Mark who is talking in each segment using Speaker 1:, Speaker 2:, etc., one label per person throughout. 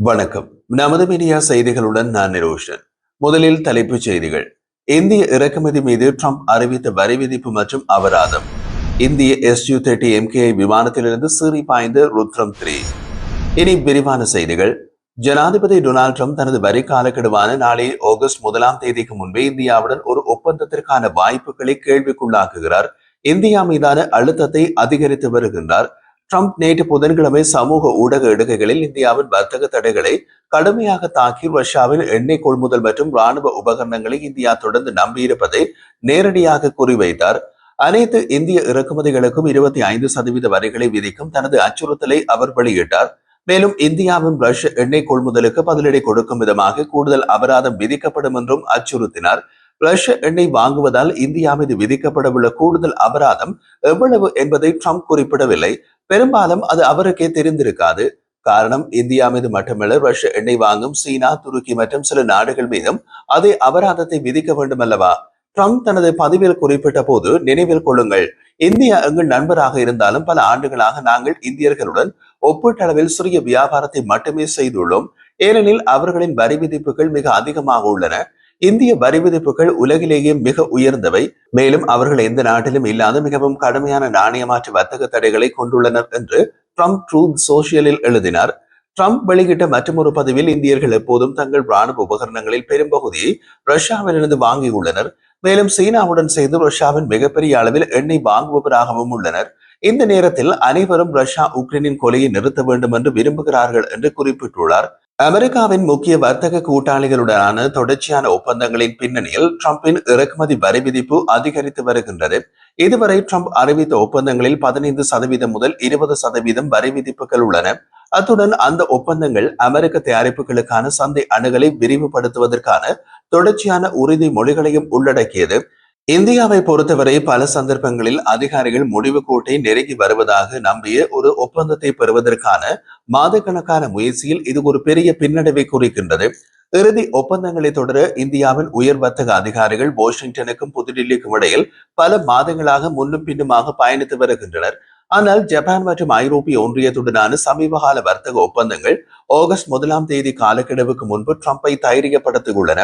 Speaker 1: வணக்கம். நமது மீடியா செய்திகளுடன் நான் நிரோஷன். முதலில் தலைப்புச் செய்திகள். இந்திய இறக்குமதி மீது ட்ரம்ப் அறிவித்த வரி விதிப்பு மற்றும் அபராதம். இந்திய எஸ்யூ தேர்ட்டி எம்கேஐ விமானத்திலிருந்து சீறி பாய்ந்து ருத்ரம் த்ரீ இனி விரிவான செய்திகள். ஜனாதிபதி டொனால்ட் ட்ரம்ப் தனது வரி காலக்கெடுவான நாளை ஆகஸ்ட் முதலாம் தேதிக்கு முன்பே இந்தியாவுடன் ஒரு ஒப்பந்தத்திற்கான வாய்ப்புகளை கேள்விக்குள்ளாக்குகிறார். இந்தியா மீதான அழுத்தத்தை அதிகரித்து வருகின்றார். ட்ரம்ப் நேற்று புதன்கிழமை சமூக ஊடக இடுகைகளில் இந்தியாவின் வர்த்தக தடைகளை கடுமையாக தாக்கி ரஷ்யாவின் எண்ணெய் கொள்முதல் மற்றும் ராணுவ உபகரணங்களை இந்தியா தொடர்ந்து நம்பியிருப்பதை நேரடியாக குறிவைத்தார் அனைத்து இந்திய இறக்குமதிகளுக்கும் இருபத்தி ஐந்து சதவீத வரிகளை விதிக்கும் தனது அச்சுறுத்தலை அவர் வெளியிட்டார் மேலும் இந்தியாவின் ரஷ்ய எண்ணெய் கொள்முதலுக்கு பதிலடி கொடுக்கும் விதமாக கூடுதல் அபராதம் விதிக்கப்படும் என்றும் அச்சுறுத்தினார் ரஷ்ய எண்ணெய் வாங்குவதால் இந்தியா மீது விதிக்கப்படவுள்ள கூடுதல் அபராதம் எவ்வளவு என்பதை ட்ரம்ப் குறிப்பிடவில்லை பெரும்பாலும் அது அவருக்கே தெரிந்திருக்காது. காரணம் இந்தியா மீது மட்டுமல்ல ரஷ்ய எண்ணெய் வாங்கும் சீனா துருக்கி மற்றும் சில நாடுகள் மீதும் அதே அபராதத்தை விதிக்க வேண்டும் அல்லவா ட்ரம்ப் தனது பதிவில் குறிப்பிட்ட போது நினைவில் கொள்ளுங்கள் இந்தியா எங்கள் நண்பராக இருந்தாலும் பல ஆண்டுகளாக நாங்கள் இந்தியர்களுடன் ஒப்பீட்டளவில் சிறிய வியாபாரத்தை மட்டுமே செய்துள்ளோம். ஏனெனில் அவர்களின் வரி விதிப்புகள் மிக அதிகமாக உள்ளன. இந்திய வரி விதிப்புகள் உலகிலேயே மிக உயர்ந்தவை. மேலும் அவர்கள் எந்த நாட்டிலும் இல்லாத மிகவும் கடுமையான நாணயமாற்று வர்த்தக தடைகளை கொண்டுள்ளனர் என்று ட்ரம்ப் ட்ரூத் சோசியலில் எழுதினார். ட்ரம்ப் வெளியிட்ட மற்றொரு பதிவில் இந்தியர்கள் எப்போதும் தங்கள் ராணுவ உபகரணங்களில் பெரும்பகுதியை ரஷ்யாவிலிருந்து வாங்கியுள்ளனர். மேலும் சீனாவுடன் சேர்ந்து ரஷ்யாவின் மிகப்பெரிய அளவில் எண்ணெய் வாங்குபவராகவும் உள்ளனர். இந்த நேரத்தில் அனைவரும் ரஷ்யா உக்ரைனின் கொலையை நிறுத்த வேண்டும் என்று விரும்புகிறார்கள் என்று குறிப்பிட்டுள்ளார். அமெரிக்காவின் முக்கிய வர்த்தக கூட்டாளிகளுடனான தொடர்ச்சியான ஒப்பந்தங்களின் பின்னணியில் டிரம்பின் இறக்குமதி வரி விதிப்பு அதிகரித்து வருகின்றது. இதுவரை டிரம்ப் அறிவித்த ஒப்பந்தங்களில் பதினைந்து சதவீதம் முதல் இருபது சதவீதம் வரி விதிப்புகள் உள்ளன. அத்துடன் அந்த ஒப்பந்தங்கள் அமெரிக்க தயாரிப்புகளுக்கான சந்தை அணுகலை விரிவுபடுத்துவதற்கான தொடர்ச்சியான உறுதிமொழிகளையும் உள்ளடக்கியது. இந்தியாவை பொறுத்தவரை பல சந்தர்ப்பங்களில் அதிகாரிகள் முடிவு கோட்டை நெருங்கி வருவதாக நம்பிய ஒரு ஒப்பந்தத்தை பெறுவதற்கான மாதக்கணக்கான முயற்சியில் இது ஒரு பெரிய பின்னடைவை குறிக்கின்றது. இறுதி ஒப்பந்தங்களை தொடர இந்தியாவின் உயர் வர்த்தக அதிகாரிகள் வாஷிங்டனுக்கும் புதுடில்லிக்கும் இடையில் பல மாதங்களாக முன்னும் பின்னுமாக பயணித்து வருகின்றனர். ஆனால் ஜப்பான் மற்றும் ஐரோப்பிய ஒன்றியத்துடனான சமீபகால வர்த்தக ஒப்பந்தங்கள் ஆகஸ்ட் முதலாம் தேதி காலக்கெடுவுக்கு முன்பு ட்ரம்பை தைரியப்படுத்தியுள்ளன.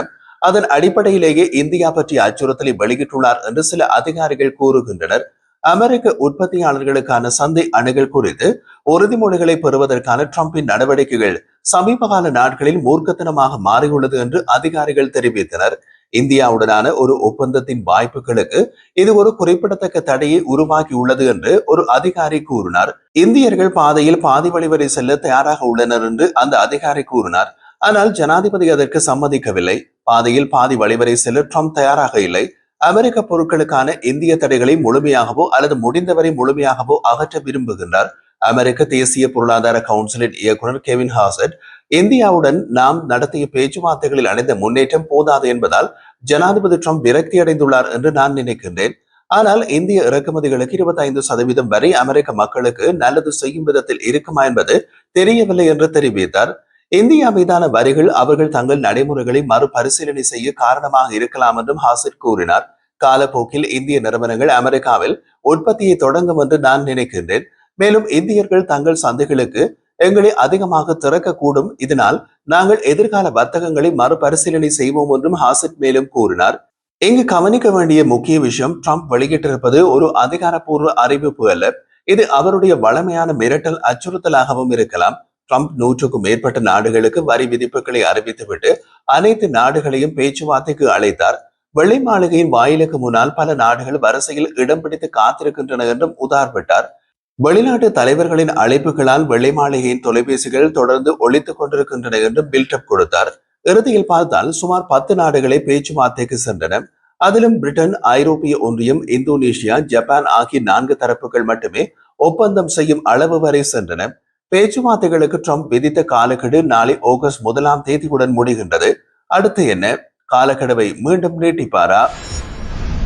Speaker 1: அதன் அடிப்படையிலேயே இந்தியா பற்றிய அச்சுறுத்தலை வெளியிட்டுள்ளார் என்று சில அதிகாரிகள் கூறுகின்றனர். அமெரிக்க உற்பத்தியாளர்களுக்கான சந்தை அணுகல் குறித்து உறுதிமொழிகளை பெறுவதற்கான டிரம்பின் நடவடிக்கைகள் சமீபகால நாட்களில் மூர்க்கத்தனமாக மாறியுள்ளது என்று அதிகாரிகள் தெரிவித்தனர். இந்தியாவுடனான ஒரு ஒப்பந்தத்தின் வாய்ப்புகளுக்கு இது ஒரு குறிப்பிடத்தக்க தடையை உருவாக்கியுள்ளது என்று ஒரு அதிகாரி கூறினார். இந்தியர்கள் பாதையில் பாதி வழிவரை செல்ல தயாராக உள்ளனர் என்று அந்த அதிகாரி கூறினார். ஆனால் ஜனாதிபதி அதற்கு சம்மதிக்கவில்லை. பாதையில் பாதி வழிவரை செல்ல ட்ரம்ப் தயாராக இல்லை. அமெரிக்க பொருட்களுக்கான இந்திய தடைகளை முழுமையாகவோ அல்லது முடிந்தவரை முழுமையாகவோ அகற்ற விரும்புகின்றார். அமெரிக்க தேசிய பொருளாதார கவுன்சிலின் இயக்குனர் கெவின் ஹாசட் இந்தியாவுடன் நாம் நடத்திய பேச்சுவார்த்தைகளில் அடைந்த முன்னேற்றம் போதாது என்பதால் ஜனாதிபதி ட்ரம்ப் விரக்தி அடைந்துள்ளார் என்று நான் நினைக்கின்றேன். ஆனால் இந்திய இறக்குமதிகளுக்கு இருபத்தி ஐந்து சதவீதம் வரை அமெரிக்க மக்களுக்கு நல்லது செய்யும் விதத்தில் இருக்குமா என்பது தெரியவில்லை என்று தெரிவித்தார். இந்தியா மீதான வரிகள் அவர்கள் தங்கள் நடைமுறைகளை மறுபரிசீலனை செய்ய காரணமாக இருக்கலாம் என்றும் ஹாசிட் கூறினார். காலப்போக்கில் இந்திய நிறுவனங்கள் அமெரிக்காவில் உற்பத்தியை தொடங்கும் என்று நான் நினைக்கின்றேன். மேலும் இந்தியர்கள் தங்கள் சந்தைகளுக்கு எங்களை அதிகமாக திறக்கக்கூடும். இதனால் நாங்கள் எதிர்கால வர்த்தகங்களை மறுபரிசீலனை செய்வோம் என்றும் ஹாசிட் மேலும் கூறினார். இங்கு கவனிக்க வேண்டிய முக்கிய விஷயம் ட்ரம்ப் வெளியிட்டிருப்பது ஒரு அதிகாரப்பூர்வ அறிவிப்பு அல்ல. இது அவருடைய வளமையான மிரட்டல் அச்சுறுத்தலாகவும் இருக்கலாம். ட்ரம்ப் நூற்றுக்கும் மேற்பட்ட நாடுகளுக்கு வரி விதிப்புகளை அறிவித்துவிட்டு அனைத்து நாடுகளையும் பேச்சுவார்த்தைக்கு அழைத்தார். வெள்ளை மாளிகையின் வாயிலுக்கு முன்னால் பல நாடுகள் வரிசையில் இடம் பிடித்து காத்திருக்கின்றன என்றும் உதார்விட்டார் வெளிநாட்டு தலைவர்களின் அழைப்புகளால் வெள்ளை மாளிகையின் தொலைபேசிகள் தொடர்ந்து ஒழித்துக் கொண்டிருக்கின்றன என்றும் பில்டப் கொடுத்தார். இறுதியில் பார்த்தால் சுமார் பத்து நாடுகளை பேச்சுவார்த்தைக்கு சென்றன. அதிலும் பிரிட்டன் ஐரோப்பிய ஒன்றியம் இந்தோனேஷியா ஜப்பான் ஆகிய நான்கு தரப்புகள் மட்டுமே ஒப்பந்தம் செய்யும் அளவு வரை சென்றன. பேச்சுவார்த்தைகளுக்கு ட்ரம்ப் விதித்த காலக்கெடு நாளை ஆகஸ்ட் முதலாம் தேதியுடன் முடிகின்றது. அடுத்து என்ன? காலக்கெடுவை மீண்டும் நீட்டிப்பாரா?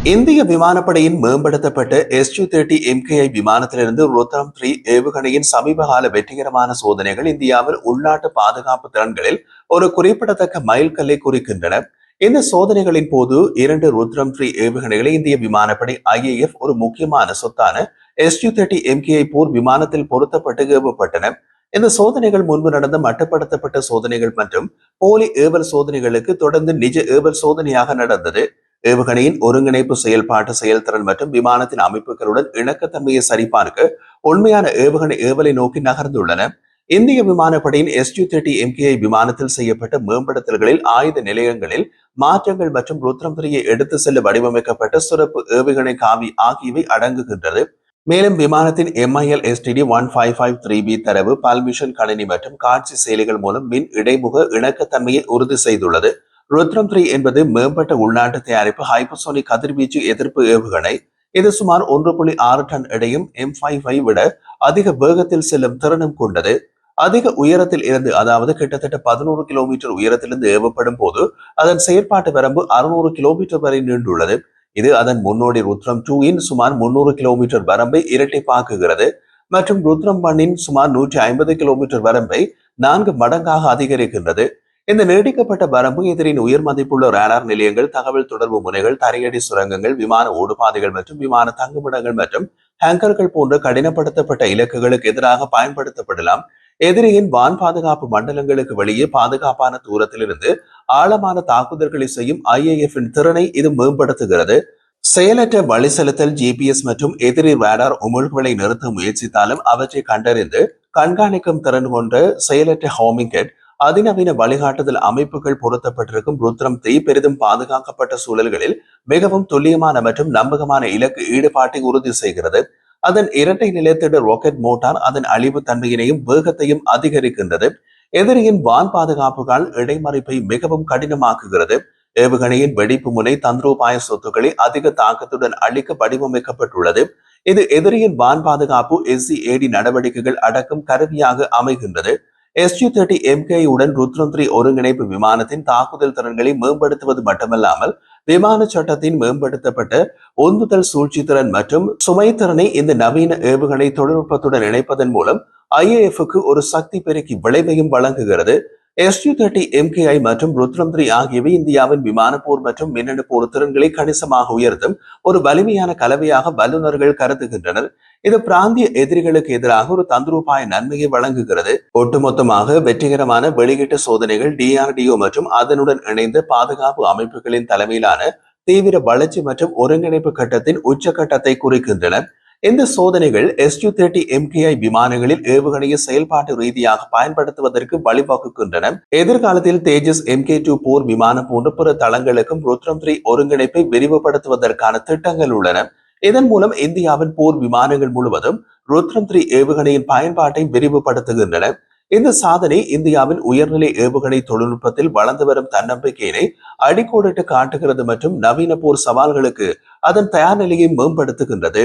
Speaker 1: இந்திய விமானப்படையின் மேம்படுத்தப்பட்ட எஸ்யூ தேர்ட்டி எம்கேஐ விமானத்திலிருந்து ருத்ரம் த்ரீ ஏவுகணையின் சமீபகால வெற்றிகரமான சோதனைகள் இந்தியாவில் உள்நாட்டு பாதுகாப்பு திறன்களில் ஒரு குறிப்பிடத்தக்க மைல்கல்லை குறிக்கின்றன. இந்த சோதனைகளின் போது இரண்டு ருத்ரம் த்ரீ ஏவுகணைகளை இந்திய விமானப்படை ஐஏஎஃப் ஒரு முக்கியமான சொத்தான எஸ்யூ தேர்ட்டி எம்கேஐ போர் விமானத்தில் பொருத்தப்பட்டு ஏவப்பட்டன இந்த சோதனைகள் முன்பு நடந்த மட்டுப்படுத்தப்பட்ட சோதனைகள் மற்றும் போலி ஏவல் சோதனைகளுக்கு தொடர்ந்து நிஜ ஏவல் சோதனையாக நடந்தது. ஏவுகணையின் ஒருங்கிணைப்பு செயல்பாட்டு செயல்திறன் மற்றும் விமானத்தின் அமைப்புகளுடன் இணக்கத்தன்மையை சரிபார்க்க உண்மையான ஏவுகணை ஏவலை நோக்கி நகர்ந்துள்ளன. இந்திய விமானப்படையின் எஸ்யூ தேர்ட்டி எம்கேஐ விமானத்தில் செய்யப்பட்ட மேம்படுத்தல்களில் ஆயுத நிலையங்களில் மாற்றங்கள் மற்றும் ருத்ரம் எடுத்து செல்ல வடிவமைக்கப்பட்ட சிறப்பு ஏவுகணை காவி ஆகியவை அடங்குகின்றது. மேலும் விமானத்தின் MIL STD one five five three B தரவு பல்மிஷன் கணினி மற்றும் காட்சி செயலிகள் மூலம் மின் இடைமுக இணக்கத்தன்மையை உறுதி செய்துள்ளது. ருத்ரம் த்ரீ என்பது மேம்பட்ட உள்நாட்டு தயாரிப்பு ஹைப்பர்சோனிக் கதிர்வீச்சு எதிர்ப்பு ஏவுகணை. இது சுமார் ஒன்று புள்ளி ஆறு டன் இடையும் எம் ஃபைவ் ஃபைவ் விட அதிக வேகத்தில் செல்லும் திறனும் கொண்டது. அதிக உயரத்தில் இருந்து அதாவது கிட்டத்தட்ட பதினோரு கிலோமீட்டர் உயரத்திலிருந்து ஏவப்படும் போது அதன் செயற்பாட்டு வரம்பு அறுநூறு கிலோமீட்டர் வரை நீண்டுள்ளது. இது அதன் முன்னோடி ருத்ரம் டூ இன் சுமார் முன்னூறு கிலோமீட்டர் வரம்பை இரட்டிப்பாக்குகிறது மற்றும் ருத்ரம் பண்ணின் சுமார் நூற்றி ஐம்பது கிலோமீட்டர் வரம்பை நான்கு மடங்காக அதிகரிக்கின்றது. இந்த நீடிக்கப்பட்ட வரம்பு எதிரின் உயர் மதிப்புள்ள ரேடார் நிலையங்கள் தகவல் தொடர்பு முனைகள் தரையடி சுரங்கங்கள் விமான ஓடுபாதைகள் மற்றும் விமான தங்குமிடங்கள் மற்றும் ஹேங்கர்கள் போன்ற கடினப்படுத்தப்பட்ட இலக்குகளுக்கு எதிராக பயன்படுத்தப்படலாம். எதிரியின் வான் பாதுகாப்பு மண்டலங்களுக்கு வெளியே பாதுகாப்பான தூரத்திலிருந்து ஆழமான தாக்குதல்களை செய்யும் ஐஏஎஃப்பின் திறனை இது மேம்படுத்துகிறது. செயலற்ற வழி செலுத்தல் ஜிபிஎஸ் மற்றும் எதிரி ரேடார் உமிழ்வுகளை நிறுத்த முயற்சித்தாலும் அவற்றை கண்டறிந்து கண்காணிக்கும் திறன் கொண்ட செயலற்ற ஹோமிங்கெட் அதிநவீன வழிகாட்டுதல் அமைப்புகள் பொருத்தப்பட்டிருக்கும் ருத்ரம் தீ பெரிதும் பாதுகாக்கப்பட்ட சூழல்களில் மிகவும் துல்லியமான மற்றும் நம்பகமான இலக்கு ஈடுபாட்டை உறுதி செய்கிறது. அதன் இரட்டை நிலையத்திட ராக்கெட் மோட்டார் அதன் அழிவு தன்மையினையும் வேகத்தையும் அதிகரிக்கின்றது. எதிரியின் வான் பாதுகாப்புகள் இடைமறிப்பை மிகவும் கடினமாக்குகிறது. ஏவுகணையின் வெடிப்பு முனை தந்திரோபாய சொத்துக்களை அதிக தாக்கத்துடன் அளிக்க வடிவமைக்கப்பட்டுள்ளது. இது எதிரியின் வான் பாதுகாப்பு எஸ்சி ஏடி நடவடிக்கைகள் அடக்கும் கருவியாக அமைகின்றது. எஸ்யூ தேர்ட்டி எம்கே உடன் ருத்ரம் த்ரீ ஒருங்கிணைப்பு விமானத்தின் தாக்குதல் திறன்களை மேம்படுத்துவது மட்டுமல்லாமல் விமான சட்டத்தின் மேம்படுத்தப்பட்ட உந்துதல் சூழ்ச்சி திறன் மற்றும் சுமை திறனை இந்த நவீன ஏவுகணை தொழில்நுட்பத்துடன் இணைப்பதன் மூலம் ஐஏஎஃப்க்கு ஒரு சக்தி பெருக்கி விளைவையும் வழங்குகிறது. எஸ்யூ தேர்ட்டி எம்கேஐ மற்றும் ருத்ரம் த்ரீ ஆகியவை இந்தியாவின் விமான போர் மற்றும் மின்னணு போர் திறன்களை கணிசமாக உயர்த்தும் ஒரு வலிமையான கலவையாக வல்லுநர்கள் கருதுகின்றனர். இது பிராந்திய எதிரிகளுக்கு எதிராக ஒரு தந்துரூபாய நன்மையை வழங்குகிறது. ஒட்டுமொத்தமாக வெற்றிகரமான வெளியீட்டு சோதனைகள் டிஆர்டிஓ மற்றும் அதனுடன் இணைந்த பாதுகாப்பு அமைப்புகளின் தலைமையிலான தீவிர வளர்ச்சி மற்றும் ஒருங்கிணைப்பு கட்டத்தின் உச்சகட்டத்தை குறிக்கின்றன. இந்த சோதனைகள் எஸ்யூ தேர்ட்டி எம்கேஐ விமானங்களில் ஏவுகணையை செயல்பாட்டு ரீதியாக பயன்படுத்துவதற்கு வழிவகுக்கின்றன. எதிர்காலத்தில் தேஜஸ் எம்கே டூ போர் விமானம் போன்ற பிற தளங்களுக்கும் ருத்ரம் த்ரீ ஒருங்கிணைப்பை விரிவுபடுத்துவதற்கான திட்டங்கள் உள்ளன. இதன் மூலம் இந்தியாவின் போர் விமானங்கள் முழுவதும் ருத்ரம் த்ரீ ஏவுகணையின் பயன்பாட்டை விரிவுபடுத்துகின்றன. இந்த சாதனை இந்தியாவின் உயர்நிலை ஏவுகணை தொழில்நுட்பத்தில் வளர்ந்து வரும் தன்னம்பிக்கையினை அடிக்கோடிட்டு காட்டுகிறது மற்றும் நவீன போர் சவால்களுக்கு அதன் தயார் நிலையை மேம்படுத்துகின்றது.